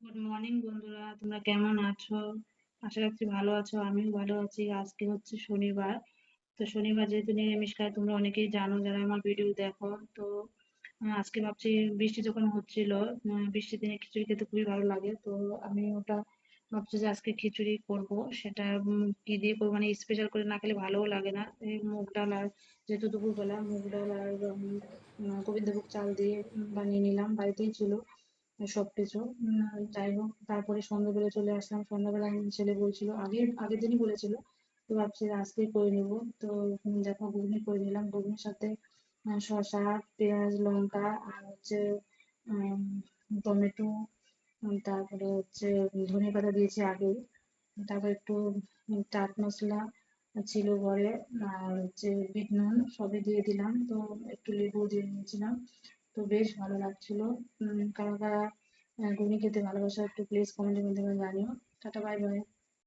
Good morning বন্ধুরা। তোমরা কেমন আছো? আশা রাখছি ভালো আছো, আমিও ভালো আছি। আজকে হচ্ছে শনিবার। তো শনিবার যেহেতু নিরামিষ খাই তোমরা অনেকেই জানো যারা আমার ভিডিও দেখো। তো আজকে ভাবছি বৃষ্টি যখন হচ্ছিল বৃষ্টির দিনে খিচুড়ি খেতে খুবই ভালো লাগে। তো আমি ওটা ভাবছি যে আজকে খিচুড়ি করব। সেটা কি দিয়ে করব? মানে স্পেশাল করে না খেলে ভালোও লাগে না। এই মুগ ডাল আর যেহেতু দুপুরবেলা, মুগ ডাল আর গোবিন্দভোগ চাল দিয়ে বানিয়ে নিলাম। বাড়িতেই ছিল। সবকিছু। যাই হোক, তারপরে সন্ধ্যাবেলা চলে আসলাম। সন্ধ্যাবেলা ছেলে বলছিল আগে আগের দিনই বলেছিল, তো ভাবছি আজকেই করে নেব। তো দেখো, ঘুগনি করে নিলাম। ঘুগনির সাথে শসা, পেঁয়াজ, লঙ্কা আর হচ্ছে টমেটো তারপরে হচ্ছে ধনে পাতা দিয়েছি আগেই। তারপর একটু চাট মশলা ছিল ঘরে, আর হচ্ছে বিট নুন সবই দিয়ে দিলাম। তো একটু লেবু দিয়ে নিয়েছিলাম। তো বেশ ভালো লাগছিল। কারা কারা ঘুগনি খেতে ভালোবাসো। একটু প্লিজ কমেন্টের মাধ্যমে জানিও। Tata bye bye